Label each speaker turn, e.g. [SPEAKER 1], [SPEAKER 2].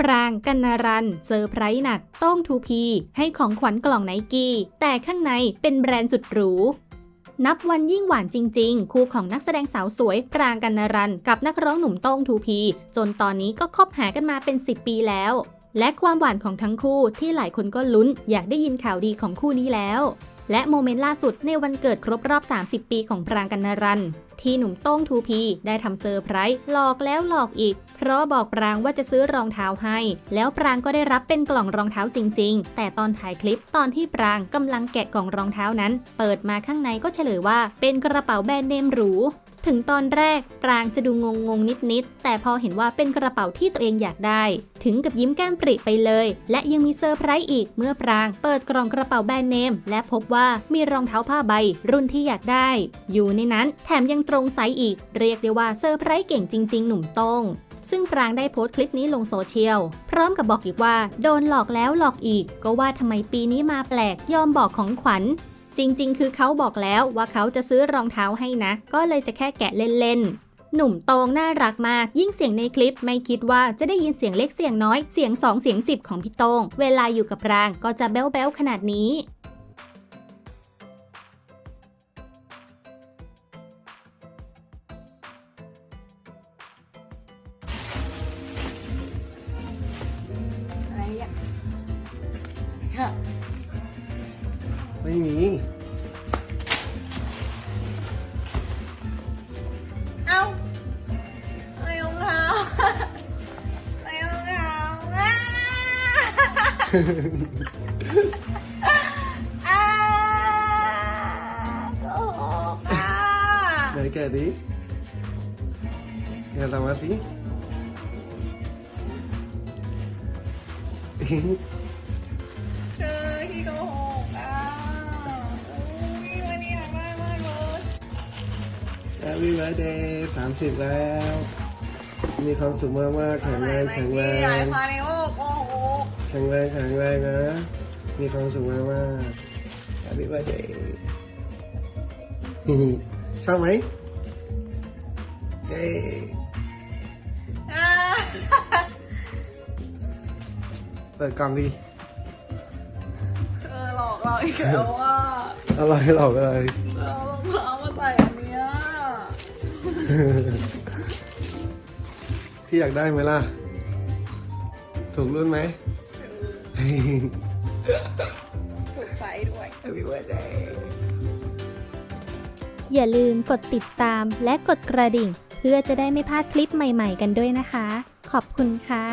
[SPEAKER 1] ปรางกันนารัน เซอร์ไพรส์หนักต้องทูพี ให้ของขวัญกล่องไนกี้ แต่ข้างในเป็นแบรนด์สุดหรูนับวันยิ่งหวานจริง ๆ คู่ของนักแสดงสาวสวยปรางกันนารัน กับนักร้องหนุ่มโต้งทูพี จนตอนนี้ก็คบหากันมาเป็น 10 ปีแล้ว และความหวานของทั้งคู่ที่หลายคนก็ลุ้นอยากได้ยินข่าวดีของคู่นี้แล้ว และโมเมนต์ล่าสุดในวันเกิดครบรอบ 30 ปีของปรางกันนารัน ที่หนุ่มโต้งทูพีได้ทำเซอร์ไพรส์หลอกแล้วหลอกอีก เพราะบอกปรางว่าจะซื้อรองเท้าให้ แล้วปรางก็ได้รับเป็นกล่องรองเท้าจริง ๆ แต่ตอนถ่ายคลิปตอนที่ปรางกำลังแกะกล่องรองเท้านั้น เปิดมาข้างในก็เฉลยว่าเป็นกระเป๋าแบรนด์เนมหรู ถึงตอนแรกปรางจะดูงงงๆนิดๆแต่พอเห็นว่าเป็นกระเป๋าที่ตัวเองอยากได้ ถึงกับยิ้มแก้มปริไปเลย และยังมีเซอร์ไพรส์อีกเมื่อปรางเปิดกล่องกระเป๋าแบรนด์เนม และพบว่ามีรองเท้าผ้าใบ รุ่นที่อยากได้ อยู่ในนั้นแถมยังตรงไซส์อีก เรียกได้ว่าเซอร์ไพรส์เก่งจริง ๆ หนุ่มต้งซึ่งปรางได้โพสต์คลิปนี้ลงโซเชียล พร้อมกับบอกอีกว่า โดนหลอกแล้วหลอกอีก ก็ว่าทำไมปีนี้มาแปลกยอมบอกของขวัญ จริงๆ คือเขาบอกแล้วว่าเขาจะซื้อรองเท้าให้นะ ก็เลยจะแค่แกะเล่นๆหนุ่มโตงน่ารักมาก ยิ่งเสียงในคลิปไม่คิดว่าจะได้ยินเสียงเล็กเสียงน้อยเสียง 2 เสียง 10 ของพี่โตงเวลาอยู่กับรางก็จะแบ๊วๆขนาดนี้
[SPEAKER 2] อะไรอะ
[SPEAKER 3] ไม่มี
[SPEAKER 2] เอ้าไอ้รองเท้าไอ้รองเท้าอะอะโกหกอะ
[SPEAKER 3] ไหนแกะดิแกะตามมาสิ Happy birthday สามสิบแล้ว มีความสุขมากมากๆแข็งแรงแข็งแร
[SPEAKER 2] ใหญ่
[SPEAKER 3] ง
[SPEAKER 2] พาในโลกโอ้โห
[SPEAKER 3] แข็งแรงแข็งแรงนะ มีความสุขมากมากๆ Happy birthday ชอบไหมเย้
[SPEAKER 2] อะ
[SPEAKER 3] เปิดกล่องดิ
[SPEAKER 2] เธอหลอกเราอีกแล้วอะ
[SPEAKER 3] อะไรหรอกอะไร พี่อยากได้ไหมล่ะ ถูกรุ่นไหม
[SPEAKER 2] ถูกไซส์ด้วย
[SPEAKER 3] Happy birthday
[SPEAKER 1] อย่าลืมกดติดตามและกดกระดิ่ง เพื่อจะได้ไม่พลาดคลิปใหม่ๆกันด้วยนะคะ ขอบคุณค่ะ